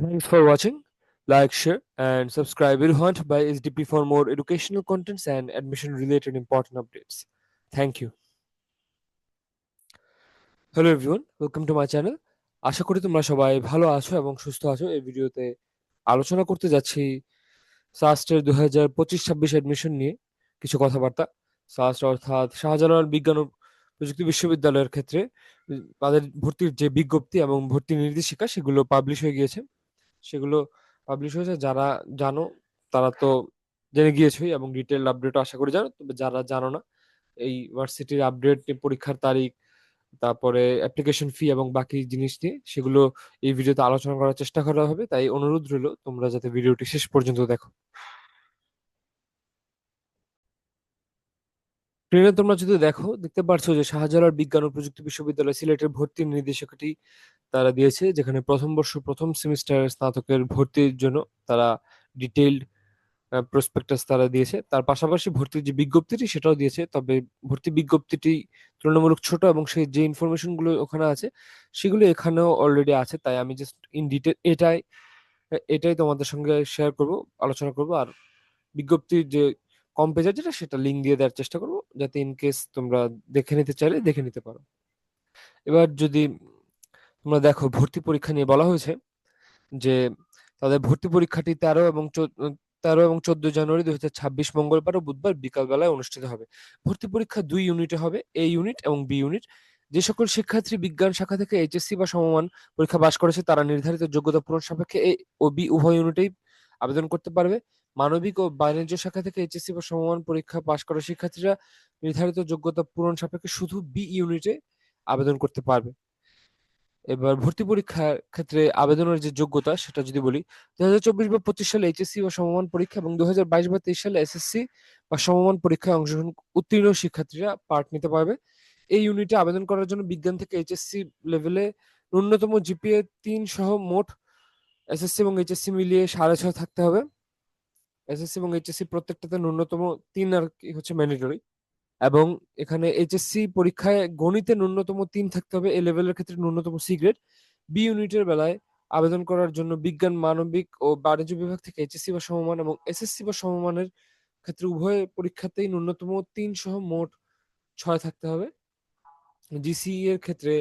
Thanks for watching. Like, share, and subscribe. We'll hunt by SDP for more educational contents and admission related important updates. Thank you. Hello everyone welcome to my channel আশা করি তোমরা সবাই ভালো আছো এবং সুস্থ আছো এই ভিডিওতে আলোচনা করতে যাচ্ছি সাস্টের দু হাজার পঁচিশ ছাব্বিশ অ্যাডমিশন নিয়ে কিছু কথাবার্তা সাস্ট অর্থাৎ শাহজালাল বিজ্ঞান ও প্রযুক্তি বিশ্ববিদ্যালয়ের ক্ষেত্রে তাদের ভর্তির যে বিজ্ঞপ্তি এবং ভর্তি নির্দেশিকা সেগুলো পাবলিশ হয়ে গিয়েছে সেগুলো পাবলিশ হয়েছে। যারা জানো, তারা তো জেনে গিয়েছই এবং ডিটেল আপডেট আশা করি জানো। তবে যারা জানো না, এই ভার্সিটির আপডেট পরীক্ষার তারিখ, তারপরে অ্যাপ্লিকেশন ফি এবং বাকি জিনিস নিয়ে, সেগুলো এই ভিডিওতে আলোচনা করার চেষ্টা করা হবে। তাই অনুরোধ রইল, তোমরা যাতে ভিডিওটি শেষ পর্যন্ত দেখো। স্ক্রিনে তোমরা যদি দেখো, দেখতে পারছ যে শাহজালাল বিজ্ঞান ও প্রযুক্তি বিশ্ববিদ্যালয় সিলেটের ভর্তির নির্দেশিকাটি তারা দিয়েছে, যেখানে প্রথম বর্ষ, প্রথম সেমিস্টারের স্নাতকের ভর্তির জন্য তারা ডিটেইলড প্রসপেক্টাস তারা দিয়েছে। তার পাশাপাশি ভর্তির যে বিজ্ঞপ্তিটি সেটাও দিয়েছে, তবে ভর্তি বিজ্ঞপ্তিটি তুলনামূলক ছোট এবং সেই যে ইনফরমেশনগুলো ওখানে আছে, সেগুলো এখানেও অলরেডি আছে। তাই আমি জাস্ট ইন ডিটেল এটাই এটাই তোমাদের সঙ্গে শেয়ার করব, আলোচনা করব। আর বিজ্ঞপ্তির যে কম পেজের যেটা সেটা লিঙ্ক দিয়ে দেওয়ার চেষ্টা করব যাতে ইন কেস তোমরা দেখে নিতে চাইলে দেখে নিতে পারো। এবার যদি তোমরা দেখো ভর্তি পরীক্ষা নিয়ে বলা হয়েছে যে তাদের ভর্তি পরীক্ষাটি তেরো এবং তেরো এবং চোদ্দ জানুয়ারি দুই হাজার ছাব্বিশ মঙ্গলবার ও বুধবার বিকাল বেলায় অনুষ্ঠিত হবে। ভর্তি পরীক্ষা দুই ইউনিটে হবে এ ইউনিট এবং বি ইউনিট যে সকল শিক্ষার্থী বিজ্ঞান শাখা থেকে এইচএসসি বা সমমান পরীক্ষা পাশ করেছে তারা নির্ধারিত যোগ্যতা পূরণ সাপেক্ষে এ ও বি উভয় ইউনিটেই আবেদন করতে পারবে। মানবিক ও বাণিজ্য শাখা থেকে এইচএসসি বা সমমান পরীক্ষা পাশ করা শিক্ষার্থীরা নির্ধারিত যোগ্যতা পূরণ সাপেক্ষে শুধু বি ইউনিটে আবেদন করতে পারবে। এবার ভর্তি পরীক্ষার ক্ষেত্রে আবেদনের যে যোগ্যতা সেটা যদি বলি দু হাজার চব্বিশ বা পঁচিশ সালে এইচএসসি বা সমমান পরীক্ষা এবং দু বাইশ বা তেইশ সালে এসএসসি বা সমমান পরীক্ষায় অংশগ্রহণ উত্তীর্ণ শিক্ষার্থীরা পার্ট নিতে পারবে। এই ইউনিটে আবেদন করার জন্য বিজ্ঞান থেকে এইচএসসি লেভেলে ন্যূনতম জিপিএ তিন সহ মোট এসএসসি এবং এইচএসসি মিলিয়ে সাড়ে ছয় থাকতে হবে। এসএসসি এবং এইচএসসি প্রত্যেকটাতে ন্যূনতম তিন আর কি হচ্ছে ম্যান্ডেটরি এবং এখানে এইচএসসি পরীক্ষায় গণিতে ন্যূনতম তিন থাকতে হবে। এ লেভেলের ক্ষেত্রে ন্যূনতম সি গ্রেড বি ইউনিটের বেলায় আবেদন করার জন্য বিজ্ঞান, মানবিক ও বাণিজ্য বিভাগ থেকে এইচএসসি বা সমমান এবং এসএসসি বা সমমানের ক্ষেত্রে উভয় পরীক্ষাতেই ন্যূনতম তিন সহ মোট ছয় থাকতে হবে। জিসিই এর ক্ষেত্রে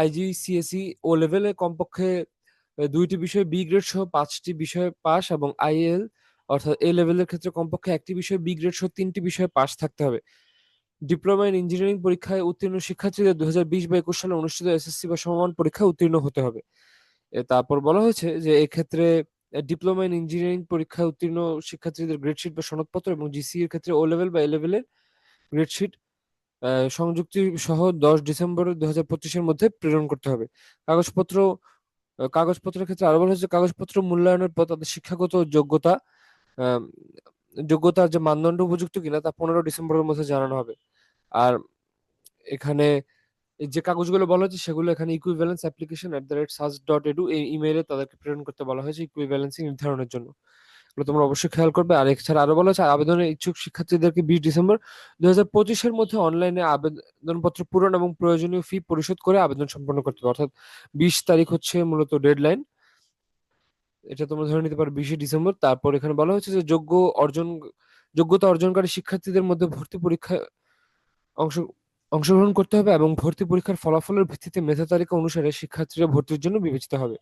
আইজিসিএসই ও লেভেলে কমপক্ষে দুইটি বিষয় বি গ্রেড সহ পাঁচটি বিষয়ে পাস এবং আইএল অর্থাৎ এ লেভেলের ক্ষেত্রে কমপক্ষে একটি বিষয় বি গ্রেড সহ তিনটি বিষয়ে পাস থাকতে হবে। ডিপ্লোমা ইন ইঞ্জিনিয়ারিং পরীক্ষায় উত্তীর্ণ শিক্ষার্থীদের দুই হাজার বিশ বা একুশ সালে অনুষ্ঠিত এসএসসি বা সমমান পরীক্ষায় উত্তীর্ণ হতে হবে। তারপর বলা হয়েছে যে এক্ষেত্রে ডিপ্লোমা ইন ইঞ্জিনিয়ারিং পরীক্ষায় উত্তীর্ণ শিক্ষার্থীদের গ্রেডশিট বা সনদপত্র এবং জিসি এর ক্ষেত্রে ও লেভেল বা এ লেভেলের গ্রেডশিট সংযুক্তি সহ দশ ডিসেম্বর দু হাজার পঁচিশের মধ্যে প্রেরণ করতে হবে। কাগজপত্র কাগজপত্রের ক্ষেত্রে আরও বলা হয়েছে কাগজপত্র মূল্যায়নের পর তাদের শিক্ষাগত যোগ্যতা যোগ্যতার যে মানদণ্ড উপযুক্ত কিনা তা পনেরো ডিসেম্বরের মধ্যে জানানো হবে। আর এখানে যে কাগজগুলো বলা হয়েছে সেগুলো এখানে equivalence application at the rate search dot edu এই ইমেইলে তাদেরকে প্রেরণ করতে বলা হয়েছে ইকুইভ্যালেন্সি নির্ধারণের জন্য। এগুলো তোমরা অবশ্যই খেয়াল করবে। আর এছাড়া আরও বলা হয়েছে আবেদনের ইচ্ছুক শিক্ষার্থীদেরকে বিশ ডিসেম্বর দু হাজার পঁচিশের মধ্যে অনলাইনে আবেদনপত্র পূরণ এবং প্রয়োজনীয় ফি পরিশোধ করে আবেদন সম্পন্ন করতে হবে। অর্থাৎ বিশ তারিখ হচ্ছে মূলত ডেডলাইন এটা তোমরা ধরে নিতে পারো বিশে ডিসেম্বর। তারপর এখানে বলা হচ্ছে যে যোগ্য অর্জন, যোগ্যতা অর্জনকারী শিক্ষার্থীদের মধ্যে ভর্তি পরীক্ষা অংশ, অংশগ্রহণ করতে হবে এবং ভর্তি পরীক্ষার ফলাফলের ভিত্তিতে মেধা তালিকা অনুসারে শিক্ষার্থীরা ভর্তির জন্য বিবেচিত হবে।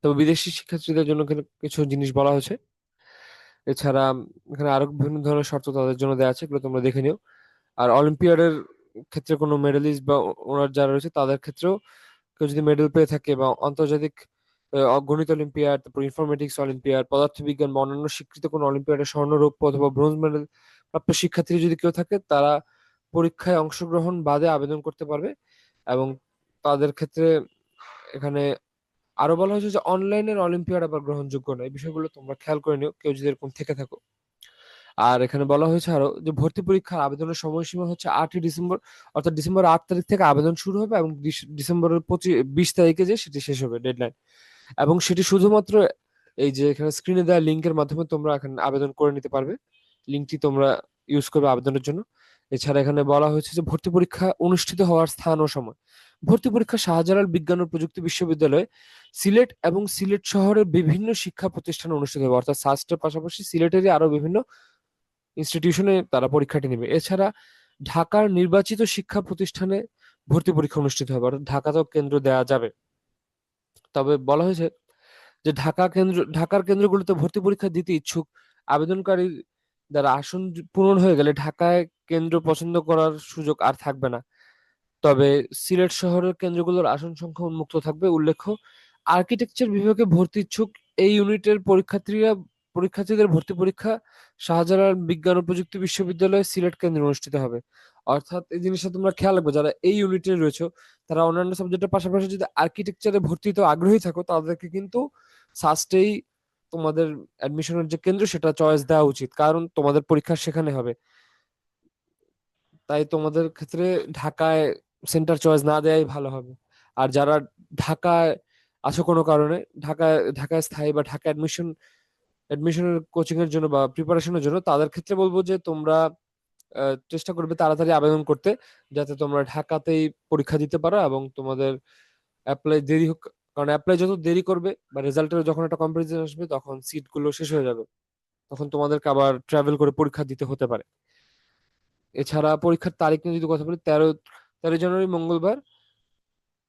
তবে বিদেশি শিক্ষার্থীদের জন্য কিছু জিনিস বলা হয়েছে। এছাড়া এখানে আরও বিভিন্ন ধরনের শর্ত তাদের জন্য দেওয়া আছে, এগুলো তোমরা দেখে নিও। আর অলিম্পিয়াডের ক্ষেত্রে কোনো মেডেলিস্ট বা ওনার যারা রয়েছে, তাদের ক্ষেত্রেও কেউ যদি মেডেল পেয়ে থাকে বা আন্তর্জাতিক গণিত অলিম্পিয়াড, তারপর ইনফরমেটিক্স অলিম্পিয়াড, পদার্থবিজ্ঞান, বা অন্যান্য স্বীকৃত কোনো অলিম্পিয়াডে স্বর্ণ রৌপ্য অথবা ব্রোঞ্জ মেডেল প্রাপ্ত শিক্ষার্থী যদি কেউ থাকে, তারা পরীক্ষায় অংশগ্রহণ বাদে আবেদন করতে পারবে এবং তাদের ক্ষেত্রে এখানে আরও বলা হয়েছে যে অনলাইনের অলিম্পিয়াড আবার গ্রহণযোগ্য নয়। এই বিষয়গুলো তোমরা খেয়াল করে নিও, কেউ যদি এরকম থেকে থাকো। আর এখানে বলা হয়েছে আরও যে ভর্তি পরীক্ষার আবেদনের সময়সীমা হচ্ছে আটই ডিসেম্বর, অর্থাৎ ডিসেম্বর আট তারিখ থেকে আবেদন শুরু হবে এবং ডিসেম্বরের পঁচিশ বিশ তারিখে যে সেটি শেষ হবে ডেডলাইন এবং সেটি শুধুমাত্র এই যে এখানে স্ক্রিনে দেওয়া লিঙ্কের মাধ্যমে তোমরা এখানে আবেদন করে নিতে পারবে। লিঙ্কটি তোমরা ইউজ করবে আবেদনের জন্য। এছাড়া এখানে বলা হয়েছে যে ভর্তি পরীক্ষা অনুষ্ঠিত হওয়ার স্থান ও সময়। ভর্তি পরীক্ষা শাহজালাল বিজ্ঞান ও প্রযুক্তি বিশ্ববিদ্যালয়, সিলেট এবং সিলেট শহরের বিভিন্ন শিক্ষা প্রতিষ্ঠানে অনুষ্ঠিত হবে। অর্থাৎ সাস্টের পাশাপাশি সিলেটেরই আরও বিভিন্ন ইনস্টিটিউশনে তারা পরীক্ষাটি নেবে। এছাড়া ঢাকার নির্বাচিত শিক্ষা প্রতিষ্ঠানে ভর্তি পরীক্ষা অনুষ্ঠিত হবে। অর্থাৎ ঢাকাতেও কেন্দ্র দেওয়া যাবে। তবে বলা হয়েছে যে ঢাকা কেন্দ্র, ঢাকার কেন্দ্রগুলোতে ভর্তি পরীক্ষা দিতে ইচ্ছুক আবেদনকারী দ্বারা আসন পূরণ হয়ে গেলে ঢাকায় কেন্দ্র পছন্দ করার সুযোগ আর থাকবে না। তবে সিলেট শহরের কেন্দ্রগুলোর আসন সংখ্যা উন্মুক্ত থাকবে। উল্লেখ্য, আর্কিটেকচার বিভাগে ভর্তি ইচ্ছুক এই ইউনিটের পরীক্ষার্থীরা, পরীক্ষার্থীদের ভর্তি পরীক্ষা শাহজালাল বিজ্ঞান ও প্রযুক্তি বিশ্ববিদ্যালয় সিলেট কেন্দ্রে অনুষ্ঠিত হবে। অর্থাৎ এই জিনিসটা তোমরা খেয়াল রাখবে, যারা এই ইউনিটে রয়েছে, তারা অন্যান্য সাবজেক্টের পাশাপাশি যদি আর্কিটেকচারে ভর্তি ভর্তিতে আগ্রহী থাকো, তাদেরকে কিন্তু সাস্টেই তোমাদের অ্যাডমিশনের যে কেন্দ্র, সেটা চয়েস দেওয়া উচিত, কারণ তোমাদের পরীক্ষা সেখানে হবে। তাই তোমাদের ক্ষেত্রে ঢাকায় সেন্টার চয়েস না দেওয়াই ভালো হবে। আর যারা ঢাকায় আছো কোনো কারণে, ঢাকায় ঢাকায় স্থায়ী বা ঢাকা অ্যাডমিশন অ্যাডমিশনের কোচিং এর জন্য বা প্রিপারেশনের জন্য, তাদের ক্ষেত্রে বলব যে তোমরা চেষ্টা করবে তাড়াতাড়ি আবেদন করতে, যাতে তোমরা ঢাকাতেই পরীক্ষা দিতে পারো এবং তোমাদের অ্যাপ্লাই দেরি হোক, কারণ অ্যাপ্লাই যত দেরি করবে বা রেজাল্টের যখন একটা কম্পারিজন আসবে, তখন সিটগুলো শেষ হয়ে যাবে। তখন তোমাদেরকে আবার ট্রাভেল করে পরীক্ষা দিতে হতে পারে। এছাড়া পরীক্ষার তারিখ নিয়ে যদি কথা বলি, তেরো তেরো জানুয়ারি মঙ্গলবার।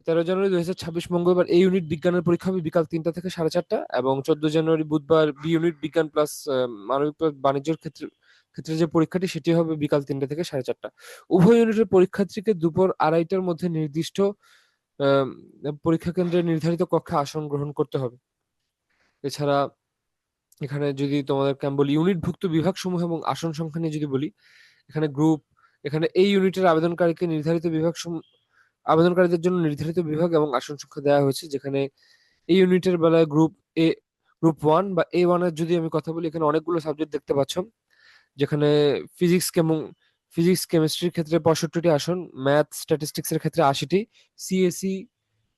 তেরো জানুয়ারি দুই হাজার ছাব্বিশ মঙ্গলবার এই ইউনিট বিজ্ঞানের পরীক্ষা হবে বিকাল তিনটা থেকে সাড়ে চারটা এবং চোদ্দ জানুয়ারি বুধবার বি ইউনিট বিজ্ঞান প্লাস মানবিক প্লাস বাণিজ্যের ক্ষেত্রে ক্ষেত্রে যে পরীক্ষাটি সেটি হবে বিকাল তিনটা থেকে সাড়ে চারটা। উভয় ইউনিটের পরীক্ষার্থীকে দুপুর আড়াইটার মধ্যে নির্দিষ্ট পরীক্ষা কেন্দ্রে নির্ধারিত কক্ষে আসন গ্রহণ করতে হবে। এছাড়া এখানে যদি তোমাদের আমি বলি ইউনিটভুক্ত বিভাগ সমূহ এবং আসন সংখ্যা নিয়ে যদি বলি, এখানে গ্রুপ, এখানে এই ইউনিটের আবেদনকারীকে নির্ধারিত বিভাগ আবেদনকারীদের জন্য নির্ধারিত বিভাগ এবং আসন সংখ্যা দেওয়া হয়েছে, যেখানে এই ইউনিটের বেলায় গ্রুপ এ গ্রুপ ওয়ান বা এ ওয়ানের যদি আমি কথা বলি, এখানে অনেকগুলো সাবজেক্ট দেখতে পাচ্ছ। যেখানে ফিজিক্স এবং ফিজিক্স কেমিস্ট্রির ক্ষেত্রে পঁয়ষট্টিটি আসন ম্যাথ স্ট্যাটিস্টিক্স এর ক্ষেত্রে আশিটি সিএসি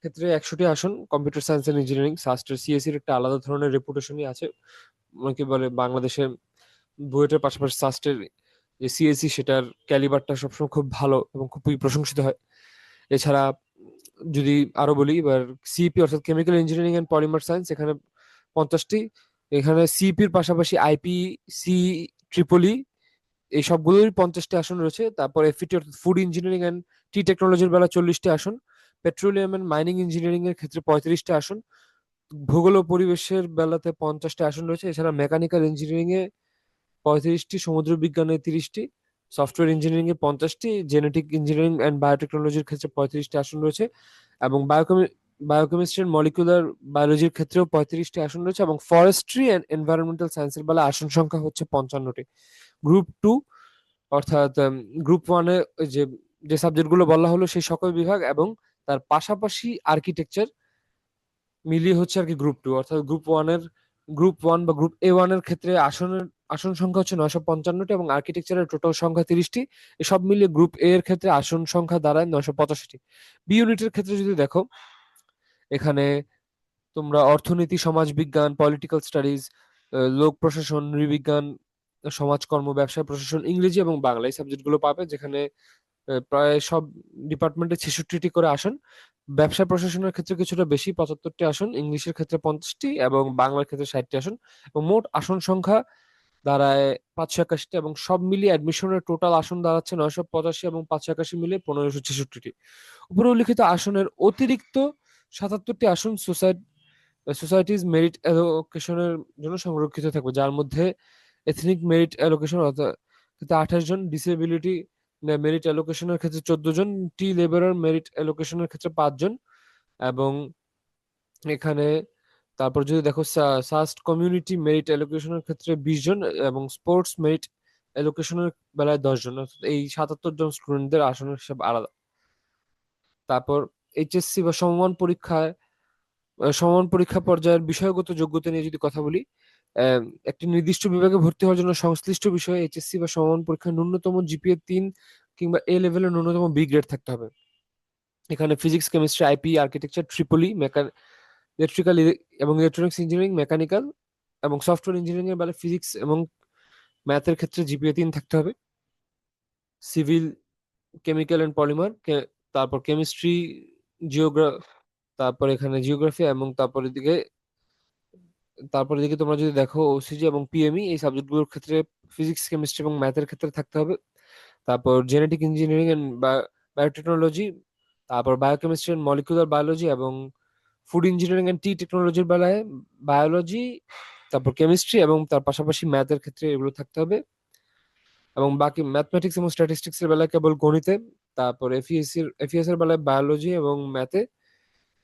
ক্ষেত্রে একশোটি আসন কম্পিউটার সায়েন্স এন্ড ইঞ্জিনিয়ারিং সাস্টের এর একটা আলাদা ধরনের রেপুটেশনই আছে। অনেকে বলে বাংলাদেশে বুয়েটের পাশাপাশি সাস্টের যে সিএসি সেটার ক্যালিবারটা সবসময় খুব ভালো এবং খুবই প্রশংসিত হয়। এছাড়া যদি আরও বলি, এবার সিপি অর্থাৎ chemical engineering and polymer science এখানে পঞ্চাশটি। এখানে সিপির পাশাপাশি আইপি সি ট্রিপলি এই সবগুলোরই পঞ্চাশটি আসন রয়েছে। তারপর FET food engineering and tea টেকনোলজির বেলা চল্লিশটি আসন। পেট্রোলিয়াম অ্যান্ড মাইনিং ইঞ্জিনিয়ারিং এর ক্ষেত্রে পঁয়ত্রিশটি আসন। ভূগোল ও পরিবেশের বেলাতে পঞ্চাশটি আসন রয়েছে। এছাড়া মেকানিক্যাল ইঞ্জিনিয়ারিং এ পঁয়ত্রিশটি, সমুদ্র বিজ্ঞানে তিরিশটি সফটওয়্যার ইঞ্জিনিয়ারিং এ পঞ্চাশটি জেনেটিক ইঞ্জিনিয়ারিং অ্যান্ড বায়োটেকনোলজির ক্ষেত্রে পঁয়ত্রিশটি আসন রয়েছে। এবং বায়োকেমি বায়োকেমিস্ট্রি মলিকুলার বায়োলজির ক্ষেত্রেও পঁয়ত্রিশটি আসন রয়েছে এবং ফরেস্ট্রি অ্যান্ড এনভায়রনমেন্টাল সায়েন্সের বেলা আসন সংখ্যা হচ্ছে পঞ্চান্নটি। গ্রুপ টু অর্থাৎ গ্রুপ ওয়ানে যে যে সাবজেক্টগুলো বলা হলো সেই সকল বিভাগ এবং তার পাশাপাশি আর্কিটেকচার মিলিয়ে হচ্ছে আর কি গ্রুপ টু অর্থাৎ গ্রুপ ওয়ানের গ্রুপ ওয়ান বা গ্রুপ এ ওয়ানের ক্ষেত্রে আসনের, আসন সংখ্যা হচ্ছে নয়শো পঞ্চান্নটি এবং আর্কিটেকচারের টোটাল সংখ্যা তিরিশটি। সব মিলিয়ে গ্রুপ এ এর ক্ষেত্রে আসন সংখ্যা দাঁড়ায় নয়শো পঁচাশিটি। বি ইউনিটের ক্ষেত্রে যদি দেখো এখানে তোমরা অর্থনীতি সমাজবিজ্ঞান পলিটিক্যাল স্টাডিজ লোক প্রশাসন, নৃবিজ্ঞান সমাজকর্ম ব্যবসা প্রশাসন, ইংরেজি এবং বাংলা এই সাবজেক্টগুলো পাবে, যেখানে প্রায় সব ডিপার্টমেন্টে ছেষট্টিটি করে আসন। ব্যবসা প্রশাসনের ক্ষেত্রে কিছুটা বেশি, পঁচাত্তরটি আসন, ইংলিশের ক্ষেত্রে পঞ্চাশটি এবং বাংলার ক্ষেত্রে ষাটটি আসন। এবং মোট আসন সংখ্যা দাঁড়ায় পাঁচশো একাশিটি এবং সব মিলিয়ে অ্যাডমিশনের টোটাল আসন দাঁড়াচ্ছে নয়শো পঁচাশি এবং পাঁচশো একাশি মিলিয়ে পনেরোশো ছেষট্টিটি। উপরে উল্লিখিত আসনের অতিরিক্ত সাতাত্তরটি আসন সোসাইটি সোসাইটিজ মেরিট অ্যালোকেশনের জন্য সংরক্ষিত থাকবে, যার মধ্যে এথনিক মেরিট অ্যালোকেশন অর্থাৎ আঠাশ জন ডিসেবিলিটি মেরিট অ্যালোকেশনের ক্ষেত্রে চোদ্দ জন টি লেবারার মেরিট অ্যালোকেশনের ক্ষেত্রে পাঁচজন এবং এখানে তারপর যদি দেখো সাস্ট কমিউনিটি মেরিট অ্যালোকেশনের ক্ষেত্রে বিশ জন এবং স্পোর্টস মেরিট অ্যালোকেশনের বেলায় দশ জন এই সাতাত্তর জন স্টুডেন্টদের আসনের হিসাব আলাদা। তারপর এইচএসসি বা সমমান পরীক্ষায় সমান পরীক্ষা পর্যায়ের বিষয়গত যোগ্যতা নিয়ে যদি কথা বলি একটি নির্দিষ্ট বিভাগে ভর্তি হওয়ার জন্য সংশ্লিষ্ট বিষয়ে এইচএসসি বা সমান পরীক্ষায় ন্যূনতম জিপিএ তিন কিংবা এ লেভেলের ন্যূনতম বি গ্রেড থাকতে হবে। এখানে physics chemistry IP architecture triple E মেকান electrical এবং ইলেকট্রনিক্স ইঞ্জিনিয়ারিং মেকানিক্যাল এবং সফটওয়্যার ইঞ্জিনিয়ারিং এর বেলায় ফিজিক্স এবং ম্যাথের ক্ষেত্রে জিপিএ তিন থাকতে হবে। সিভিল কেমিক্যাল এন্ড পলিমার তারপর কেমিস্ট্রি জিওগ্রা তারপর এখানে জিওগ্রাফি এবং তারপরে দিকে তারপরে দিকে তোমরা যদি দেখো ওসিজি এবং পিএমই এই সাবজেক্টগুলোর ক্ষেত্রে ফিজিক্স কেমিস্ট্রি এবং ম্যাথের ক্ষেত্রে থাকতে হবে। তারপর জেনেটিক ইঞ্জিনিয়ারিং এন্ড বায়োটেকনোলজি তারপর বায়োকেমিস্ট্রি এন্ড মলিকুলার বায়োলজি এবং ফুড ইঞ্জিনিয়ারিং এন্ড টি টেকনোলজির বেলায় বায়োলজি তারপর কেমিস্ট্রি এবং তার পাশাপাশি ম্যাথের ক্ষেত্রে এগুলো থাকতে হবে। এবং বাকি ম্যাথমেটিক্স এবং স্ট্যাটিস্টিক্স এর বেলায় কেবল গণিতে তারপর এফিএস এর বেলায় বায়োলজি এবং ম্যাথে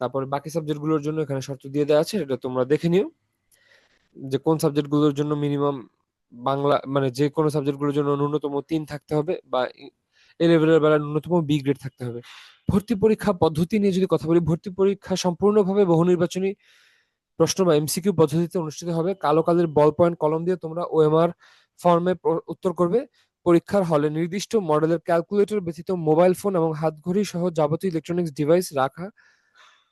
তারপর বাকি সাবজেক্টগুলোর জন্য এখানে শর্ত দিয়ে দেওয়া আছে এটা তোমরা দেখে নিও। যে কোন সাবজেক্টগুলোর জন্য মিনিমাম বাংলা মানে যে কোনো সাবজেক্টগুলোর জন্য ন্যূনতম তিন থাকতে হবে বা এ লেভেলের বেলায় ন্যূনতম বি গ্রেড থাকতে হবে। ভর্তি পরীক্ষা পদ্ধতি নিয়ে যদি কথা বলি, ভর্তি পরীক্ষা সম্পূর্ণভাবে বহু নির্বাচনী প্রশ্ন বা এমসিকিউ পদ্ধতিতে অনুষ্ঠিত হবে। কালো কালের বল পয়েন্ট কলম দিয়ে তোমরা ওএমআর ফর্মে উত্তর করবে। পরীক্ষার হলে নির্দিষ্ট মডেলের ক্যালকুলেটর ব্যতীত মোবাইল ফোন এবং হাতঘড়ি সহ যাবতীয় ইলেকট্রনিক্স ডিভাইস রাখা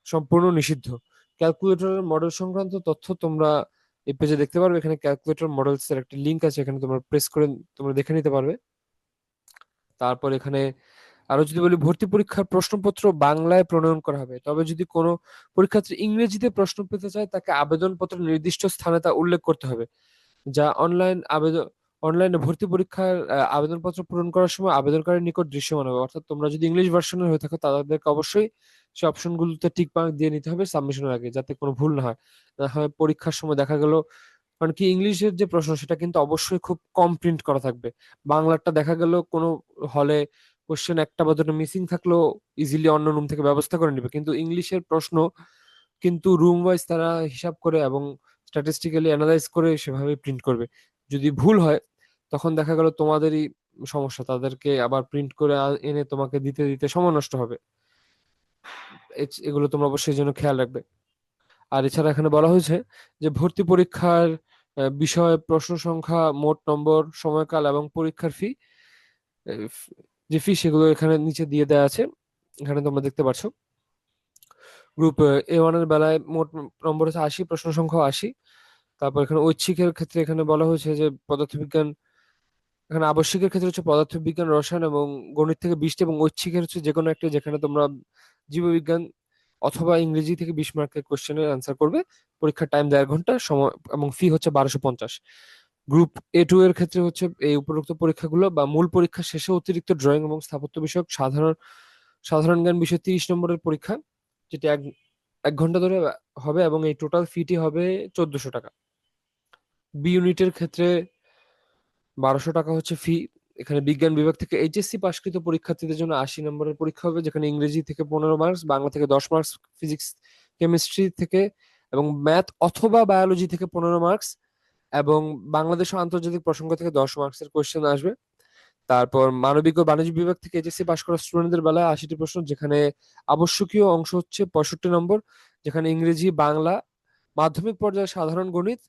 সম্পূর্ণ নিষিদ্ধ। ক্যালকুলেটরের মডেল সংক্রান্ত তথ্য তোমরা এই পেজে দেখতে পারবে। এখানে ক্যালকুলেটর মডেলস এর একটা লিংক আছে, এখানে তোমরা প্রেস করে তোমরা দেখে নিতে পারবে। তারপর এখানে আরও যদি বলি, ভর্তি পরীক্ষার প্রশ্নপত্র বাংলায় প্রণয়ন করা হবে। তবে যদি কোনো পরীক্ষার্থী ইংরেজিতে প্রশ্ন পেতে চায়, তাকে আবেদনপত্র নির্দিষ্ট স্থানে তা উল্লেখ করতে হবে, যা অনলাইন আবেদন অনলাইনে ভর্তি পরীক্ষার আবেদনপত্র পূরণ করার সময় আবেদনকারীর নিকট দৃশ্যমান হবে। অর্থাৎ তোমরা যদি ইংলিশ ভার্সনের হয়ে থাকো, তাদেরকে অবশ্যই সে অপশনগুলোতে টিক মার্ক দিয়ে নিতে হবে সাবমিশনের আগে, যাতে কোনো ভুল না হয়। না হয় পরীক্ষার সময় দেখা গেল, কারণ কি ইংলিশের যে প্রশ্ন, সেটা কিন্তু অবশ্যই খুব কম প্রিন্ট করা থাকবে। বাংলাটা দেখা গেল কোনো হলে কোশ্চেন একটা বা দুটো মিসিং থাকলেও ইজিলি অন্য রুম থেকে ব্যবস্থা করে নিবে। কিন্তু ইংলিশের প্রশ্ন কিন্তু রুম ওয়াইজ তারা হিসাব করে এবং স্ট্যাটিস্টিক্যালি অ্যানালাইজ করে সেভাবে প্রিন্ট করবে। যদি ভুল হয়, তখন দেখা গেল তোমাদেরই সমস্যা। তাদেরকে আবার প্রিন্ট করে এনে তোমাকে দিতে দিতে সময় নষ্ট হবে। এগুলো তোমরা অবশ্যই জন্য খেয়াল রাখবে। আর এছাড়া এখানে বলা হয়েছে যে, ভর্তি পরীক্ষার বিষয় প্রশ্ন সংখ্যা, মোট নম্বর, সময়কাল এবং পরীক্ষার ফি, যে ফি সেগুলো এখানে নিচে দিয়ে দেওয়া আছে। এখানে তোমরা দেখতে পাচ্ছ গ্রুপ এ ওয়ানের বেলায় মোট নম্বর হচ্ছে আশি, প্রশ্ন সংখ্যা আশি। তারপর এখানে ঐচ্ছিকের ক্ষেত্রে এখানে বলা হয়েছে যে পদার্থবিজ্ঞান, এখানে আবশ্যিকের ক্ষেত্রে হচ্ছে পদার্থবিজ্ঞান, রসায়ন এবং গণিত থেকে বিশটি এবং ঐচ্ছিকের হচ্ছে যে কোনো একটা যেখানে তোমরা জীববিজ্ঞান অথবা ইংরেজি থেকে বিশ মার্কের কোশ্চেনের অ্যান্সার করবে। পরীক্ষার টাইম দেড় ঘণ্টা, সময় এবং ফি হচ্ছে বারোশো পঞ্চাশ। গ্রুপ এ টু এর ক্ষেত্রে হচ্ছে এই উপরোক্ত পরীক্ষাগুলো বা মূল পরীক্ষা শেষে অতিরিক্ত ড্রয়িং এবং স্থাপত্য বিষয়ক সাধারণ সাধারণ জ্ঞান বিষয় তিরিশ নম্বরের পরীক্ষা, যেটি এক এক ঘণ্টা ধরে হবে এবং এই টোটাল ফিটি হবে চোদ্দশো টাকা। বি ইউনিটের ক্ষেত্রে বারোশো টাকা হচ্ছে ফি এখানে বিজ্ঞান বিভাগ থেকে এইচএসসি পাশকৃত পরীক্ষার্থীদের জন্য আশি নম্বরের পরীক্ষা হবে, যেখানে ইংরেজি থেকে পনেরো মার্কস বাংলা থেকে দশ মার্কস ফিজিক্স কেমিস্ট্রি থেকে এবং ম্যাথ অথবা বায়োলজি থেকে পনেরো মার্কস এবং বাংলাদেশ আন্তর্জাতিক প্রসঙ্গ থেকে দশ মার্কসের কোয়েশ্চেন আসবে। তারপর মানবিক ও বাণিজ্য বিভাগ থেকে এইচএসসি পাশ করা স্টুডেন্টদের বেলায় আশিটি প্রশ্ন, যেখানে আবশ্যকীয় অংশ হচ্ছে পঁয়ষট্টি নম্বর, যেখানে ইংরেজি, বাংলা, মাধ্যমিক পর্যায়ে সাধারণ গণিত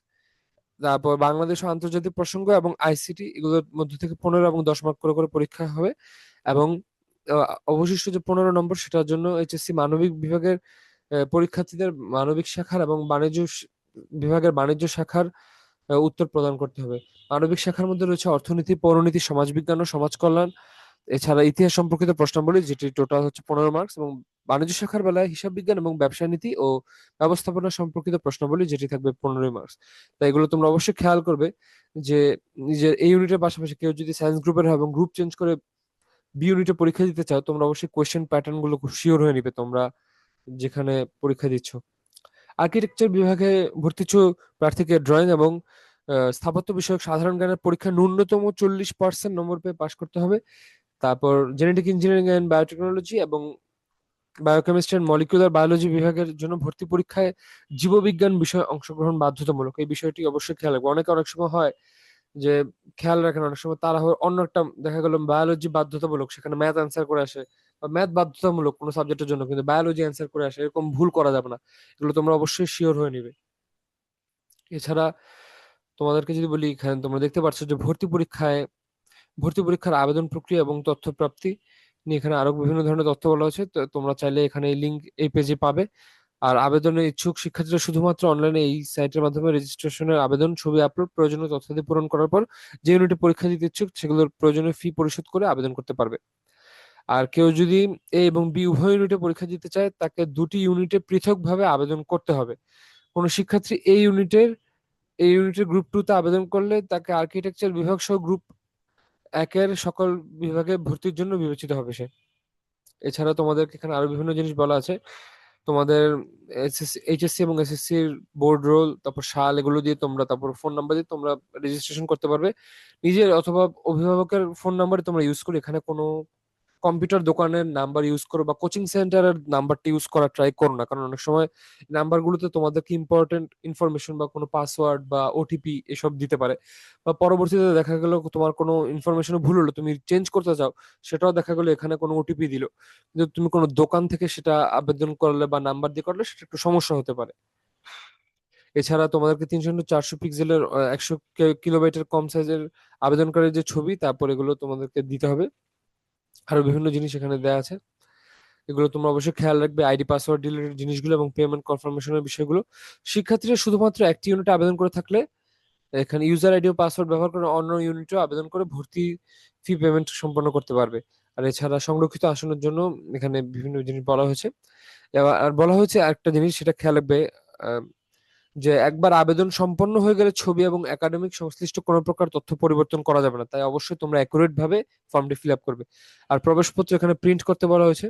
তারপর বাংলাদেশ আন্তর্জাতিক প্রসঙ্গ এবং আইসিটি এগুলোর মধ্যে থেকে পনেরো এবং দশ মার্ক করে করে পরীক্ষা হবে এবং অবশিষ্ট যে পনেরো নম্বর সেটার জন্য এইচএসসি মানবিক বিভাগের পরীক্ষার্থীদের মানবিক শাখার এবং বাণিজ্য বিভাগের বাণিজ্য শাখার উত্তর প্রদান করতে হবে। মানবিক শাখার মধ্যে রয়েছে অর্থনীতি, পৌরনীতি, সমাজবিজ্ঞান ও সমাজ কল্যাণ। এছাড়া ইতিহাস সম্পর্কিত প্রশ্নাবলী, যেটি টোটাল হচ্ছে পনেরো মার্কস এবং বাণিজ্য শাখার বেলায় হিসাব বিজ্ঞান এবং ব্যবসা নীতি ও ব্যবস্থাপনা সম্পর্কিত প্রশ্নাবলী, যেটি থাকবে পনেরোই মার্কস তাই এগুলো তোমরা অবশ্যই খেয়াল করবে যে নিজের এই ইউনিটের পাশাপাশি কেউ যদি সায়েন্স গ্রুপের হয় এবং গ্রুপ চেঞ্জ করে বি ইউনিটে পরীক্ষা দিতে চাও, তোমরা অবশ্যই কোয়েশ্চেন প্যাটার্নগুলো শিওর হয়ে নিবে তোমরা যেখানে পরীক্ষা দিচ্ছ। আর্কিটেকচার বিভাগে ভর্তি প্রার্থীকে ড্রয়িং এবং স্থাপত্য বিষয়ক সাধারণ জ্ঞানের পরীক্ষা ন্যূনতম চল্লিশ পার্সেন্ট নম্বর পেয়ে পাশ করতে হবে। তারপর জেনেটিক ইঞ্জিনিয়ারিং অ্যান্ড বায়োটেকনোলজি এবং বায়োকেমিস্ট্রি অ্যান্ড মলিকুলার বায়োলজি বিভাগের জন্য ভর্তি পরীক্ষায় জীববিজ্ঞান বিষয়ে অংশগ্রহণ বাধ্যতামূলক। এই বিষয়টি অবশ্যই খেয়াল রাখবে অনেকে অনেক সময় হয় যে খেয়াল রাখেন, অনেক সময় তারা অন্য একটা, দেখা গেল বায়োলজি বাধ্যতামূলক, সেখানে ম্যাথ অ্যান্সার করে আসে বা ম্যাথ বাধ্যতামূলক কোনো সাবজেক্টের জন্য কিন্তু বায়োলজি অ্যান্সার করে আসে, এরকম ভুল করা যাবে না। এগুলো তোমরা অবশ্যই শিওর হয়ে নিবে। এছাড়া তোমাদেরকে যদি বলি, এখানে তোমরা দেখতে পাচ্ছ যে ভর্তি পরীক্ষায় ভর্তি পরীক্ষার আবেদন প্রক্রিয়া এবং তথ্য প্রাপ্তি নিয়ে এখানে আরও বিভিন্ন ধরনের তথ্য বলা হয়েছে। তোমরা চাইলে এখানে এই লিঙ্ক এই পেজে পাবে। আর আবেদনের ইচ্ছুক শিক্ষার্থীরা শুধুমাত্র অনলাইনে এই সাইটের মাধ্যমে রেজিস্ট্রেশনের আবেদন, ছবি আপলোড প্রয়োজনীয় তথ্যাদি পূরণ করার পর যে ইউনিটে পরীক্ষা দিতে ইচ্ছুক সেগুলোর প্রয়োজনীয় ফি পরিশোধ করে আবেদন করতে পারবে। আর কেউ যদি এ এবং বি উভয় ইউনিটে পরীক্ষা দিতে চায়, তাকে দুটি ইউনিটে পৃথকভাবে আবেদন করতে হবে। কোনো শিক্ষার্থী এই ইউনিটের এই ইউনিটের গ্রুপ টু তে আবেদন করলে তাকে আর্কিটেকচার বিভাগ সহ গ্রুপ একের সকল বিভাগে ভর্তির জন্য বিবেচিত হবে সে। এছাড়া তোমাদের এখানে আরও বিভিন্ন জিনিস বলা আছে। তোমাদের এইচএসসি এবং এসএসসি বোর্ড রোল তারপর সাল এগুলো দিয়ে তোমরা, তারপর ফোন নাম্বার দিয়ে তোমরা রেজিস্ট্রেশন করতে পারবে। নিজের অথবা অভিভাবকের ফোন নাম্বার তোমরা ইউজ করে এখানে কোনো কম্পিউটার দোকানের নাম্বার ইউজ করো বা কোচিং সেন্টারের নাম্বারটা ইউজ করা ট্রাই করো না। কারণ অনেক সময় নাম্বারগুলোতে তোমাদেরকে ইম্পর্টেন্ট ইনফরমেশন বা কোনো পাসওয়ার্ড বা ওটিপি এসব দিতে পারে। বা পরবর্তীতে দেখা গেল তোমার কোনো ইনফরমেশন ভুল হলো, তুমি চেঞ্জ করতে চাও সেটাও দেখা গেলো এখানে কোনো ওটিপি দিল। কিন্তু তুমি কোনো দোকান থেকে সেটা আবেদন করলে বা নাম্বার দিয়ে করলে সেটা একটু সমস্যা হতে পারে। এছাড়া তোমাদেরকে তিনশো চারশো পিক্সেলের একশো কিলোবাইটের কম সাইজের আবেদনকারীর যে ছবি, তারপর এগুলো তোমাদেরকে দিতে হবে। আরও বিভিন্ন জিনিস এখানে দেওয়া আছে। এগুলো তোমরা অবশ্যই খেয়াল রাখবে, আইডি, পাসওয়ার্ড রিলেটেড জিনিসগুলো এবং পেমেন্ট কনফার্মেশনের বিষয়গুলো। শিক্ষার্থীরা শুধুমাত্র একটি ইউনিটে আবেদন করে থাকলে এখানে ইউজার আইডি ও পাসওয়ার্ড ব্যবহার করে অন্য ইউনিটেও আবেদন করে ভর্তি ফি পেমেন্ট সম্পন্ন করতে পারবে। আর এছাড়া সংরক্ষিত আসনের জন্য এখানে বিভিন্ন জিনিস বলা হয়েছে। আর বলা হয়েছে আরেকটা জিনিস, সেটা খেয়াল রাখবে যে একবার আবেদন সম্পন্ন হয়ে গেলে ছবি এবং একাডেমিক সংশ্লিষ্ট কোনো প্রকার তথ্য পরিবর্তন করা যাবে না। তাই অবশ্যই তোমরা অ্যাকুরেট ভাবে ফর্মটি ফিল আপ করবে। আর প্রবেশপত্র এখানে প্রিন্ট করতে বলা হয়েছে।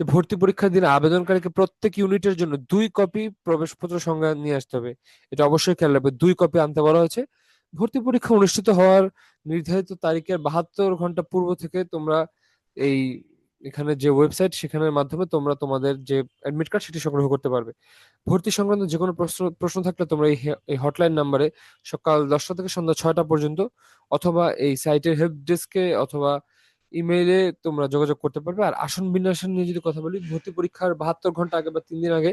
যে ভর্তি পরীক্ষার দিনে আবেদনকারীকে প্রত্যেক ইউনিটের জন্য দুই কপি প্রবেশপত্র সঙ্গে নিয়ে আসতে হবে। এটা অবশ্যই খেয়াল রাখবে। দুই কপি আনতে বলা হয়েছে। ভর্তি পরীক্ষা অনুষ্ঠিত হওয়ার নির্ধারিত তারিখের বাহাত্তর ঘণ্টা পূর্ব থেকে তোমরা এই এখানে যে ওয়েবসাইট সেখানের মাধ্যমে তোমরা তোমাদের যে অ্যাডমিট কার্ড সেটি সংগ্রহ করতে পারবে। ভর্তি সংক্রান্ত যে কোনো প্রশ্ন প্রশ্ন থাকলে তোমরা এই হটলাইন নাম্বারে সকাল দশটা থেকে সন্ধ্যা ছয়টা পর্যন্ত অথবা এই সাইটের হেল্প ডেস্কে অথবা ইমেইলে তোমরা যোগাযোগ করতে পারবে। আর আসন বিন্যাসন নিয়ে যদি কথা বলি, ভর্তি পরীক্ষার বাহাত্তর ঘণ্টা আগে বা তিন দিন আগে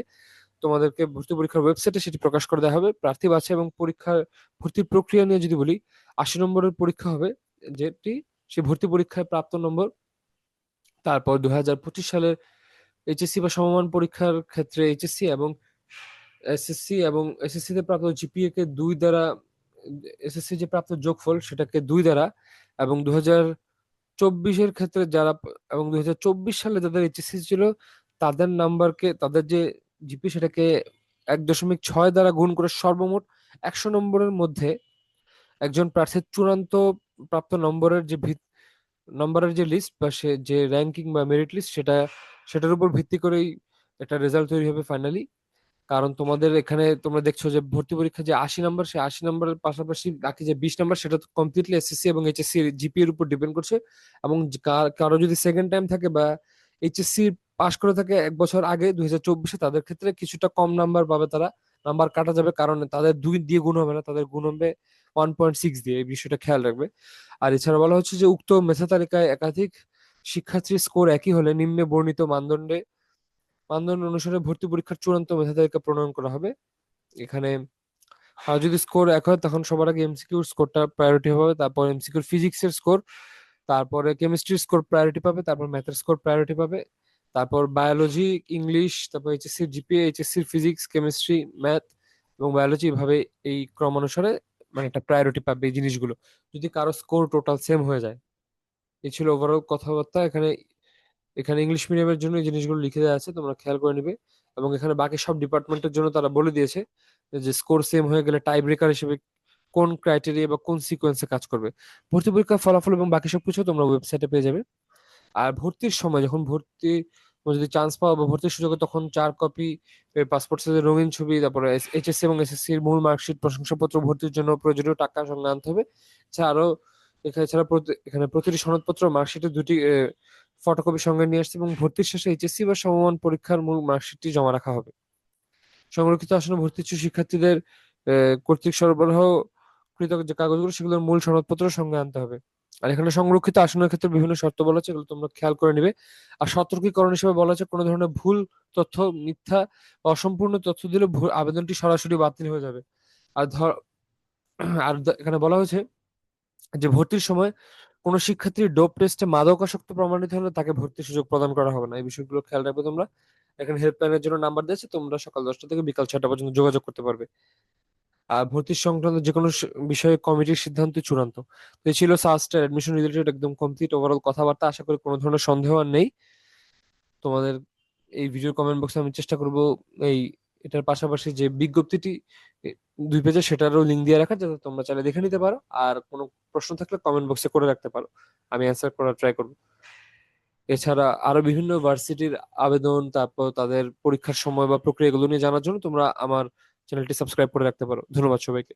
তোমাদেরকে ভর্তি পরীক্ষার ওয়েবসাইটে সেটি প্রকাশ করে দেওয়া হবে। প্রার্থী বাছে এবং পরীক্ষার ভর্তির প্রক্রিয়া নিয়ে যদি বলি, আশি নম্বরের পরীক্ষা হবে, যেটি সে ভর্তি পরীক্ষায় প্রাপ্ত নম্বর। তারপর দু হাজার পঁচিশ সালের এইচএসসি বা সমমান পরীক্ষার ক্ষেত্রে এইচএসসি এবং এসএসসি এবং এসএসসি তে প্রাপ্ত জিপিএ কে দুই দ্বারা, এসএসসি যে প্রাপ্ত যোগফল সেটাকে দুই দ্বারা এবং দু হাজার চব্বিশের ক্ষেত্রে যারা এবং দু হাজার চব্বিশ সালে যাদের এইচএসসি ছিল তাদের নাম্বারকে তাদের যে জিপি সেটাকে এক দশমিক ছয় দ্বারা গুণ করে সর্বমোট একশো নম্বরের মধ্যে একজন প্রার্থীর চূড়ান্ত প্রাপ্ত নম্বরের যে নম্বরের যে লিস্ট বা সে, যে র্যাঙ্কিং বা মেরিট লিস্ট সেটা, সেটার উপর ভিত্তি করেই একটা রেজাল্ট তৈরি হবে ফাইনালি কারণ তোমাদের এখানে তোমরা দেখছ যে ভর্তি পরীক্ষা যে আশি নাম্বার সে আশি নাম্বারের পাশাপাশি বাকি যে বিশ নাম্বার সেটা তো কমপ্লিটলি এসএসসি এবং এইচএসসি জিপি এর উপর ডিপেন্ড করছে। এবং কারও যদি সেকেন্ড টাইম থাকে বা এইচএসসি পাশ করে থাকে এক বছর আগে দুই হাজার চব্বিশে, তাদের ক্ষেত্রে কিছুটা কম নাম্বার পাবে তারা। নাম্বার কাটা যাবে, কারণ তাদের দুই দিয়ে গুণ হবে না, তাদের গুণ হবে ওয়ান পয়েন্ট সিক্স দিয়ে, এই বিষয়টা খেয়াল রাখবে। আর এছাড়া বলা হচ্ছে যে, উক্ত মেধা তালিকায় একাধিক শিক্ষার্থীর স্কোর একই হলে নিম্নে বর্ণিত মানদণ্ডে, মানদণ্ড অনুসারে ভর্তি পরীক্ষার চূড়ান্ত মেধা তালিকা প্রণয়ন করা হবে। এখানে আর যদি স্কোর এক হয়, তখন সবার আগে এমসিকিউর স্কোরটা প্রায়োরিটি হবে, তারপর এমসিকিউর ফিজিক্সের স্কোর তারপরে কেমিস্ট্রির স্কোর প্রায়োরিটি পাবে, তারপর ম্যাথের স্কোর প্রায়োরিটি পাবে। তারপর বায়োলজি ইংলিশ তারপর এইচএসসির জিপিএ এইচএসসির ফিজিক্স কেমিস্ট্রি ম্যাথ এবং বায়োলজি এভাবে এই ক্রম অনুসারে মানে একটা প্রায়োরিটি পাবে এই জিনিসগুলো। যদি কারও স্কোর টোটাল সেম হয়ে যায় এই ছিল ওভারঅল কথাবার্তা। এখানে এখানে ইংলিশ মিডিয়ামের জন্য এই জিনিসগুলো লিখে দেওয়া আছে, তোমরা খেয়াল করে নিবে। এবং এখানে বাকি সব ডিপার্টমেন্টের জন্য তারা বলে দিয়েছে যে স্কোর সেম হয়ে গেলে টাই ব্রেকার হিসেবে কোন ক্রাইটেরিয়া বা কোন সিকোয়েন্সে কাজ করবে। ভর্তি পরীক্ষার ফলাফল এবং বাকি সবকিছু তোমরা ওয়েবসাইটে পেয়ে যাবে। আর ভর্তির সময়, যখন ভর্তি যদি চান্স পাও বা ভর্তির সুযোগে তখন চার কপি পাসপোর্ট সাইজের রঙিন ছবি, তারপরে এইচএসসি এবং এসএসসি এর মূল মার্কশিট প্রশংসাপত্র, ভর্তির জন্য প্রয়োজনীয় টাকা সঙ্গে আনতে হবে। আরও এখানে ছাড়া এখানে প্রতিটি সনদপত্র মার্কশিটের দুটি ফটোকপি সঙ্গে নিয়ে আসছে এবং ভর্তির শেষে এইচএসসি বা সমমান পরীক্ষার মূল মার্কশিটটি জমা রাখা হবে। সংরক্ষিত আসনে ভর্তি ইচ্ছুক শিক্ষার্থীদের কর্তৃক সরবরাহ কৃত যে কাগজগুলো, সেগুলোর মূল সনদপত্র সঙ্গে আনতে হবে। আর এখানে সংরক্ষিত আসনের ক্ষেত্রে বিভিন্ন শর্ত বলা আছে, এগুলো তোমরা খেয়াল করে নিবে। আর সতর্কীকরণ হিসেবে বলা আছে, কোনো ধরনের ভুল, তথ্য, মিথ্যা, অসম্পূর্ণ তথ্য দিলে আবেদনটি সরাসরি বাতিল হয়ে যাবে। আর ধর, আর এখানে বলা হয়েছে যে ভর্তির সময় কোনো শিক্ষার্থীর ডোপ টেস্টে মাদকাসক্ত প্রমাণিত হলে তাকে ভর্তির সুযোগ প্রদান করা হবে না। এই বিষয়গুলো খেয়াল রাখবে তোমরা। এখানে হেল্পলাইনের জন্য নাম্বার দিয়েছে তোমরা সকাল দশটা থেকে বিকাল ছটা পর্যন্ত যোগাযোগ করতে পারবে। ভর্তি সংক্রান্ত যে কোনো বিষয়ে কমিটির সিদ্ধান্ত চূড়ান্ত। তো ছিল সাস্টের অ্যাডমিশন রিলেটেড একদম কমপ্লিট ওভারঅল কথাবার্তা। আশা করি কোনো ধরনের সন্দেহ আর নেই। তোমাদের এই ভিডিওর কমেন্ট বক্সে আমি চেষ্টা করব এই এটার পাশাপাশি যে বিজ্ঞপ্তিটি দুই পেজে সেটারও লিঙ্ক দিয়ে রাখার, যাতে তোমরা চাইলে দেখে নিতে পারো। আর কোনো প্রশ্ন থাকলে কমেন্ট বক্সে করে রাখতে পারো। আমি অ্যান্সার করার ট্রাই করব। এছাড়া আরও বিভিন্ন ভার্সিটির আবেদন, তারপর তাদের পরীক্ষার সময় বা প্রক্রিয়াগুলো নিয়ে জানার জন্য তোমরা আমার চ্যানেলটি সাবস্ক্রাইব করে রাখতে পারো। ধন্যবাদ সবাইকে।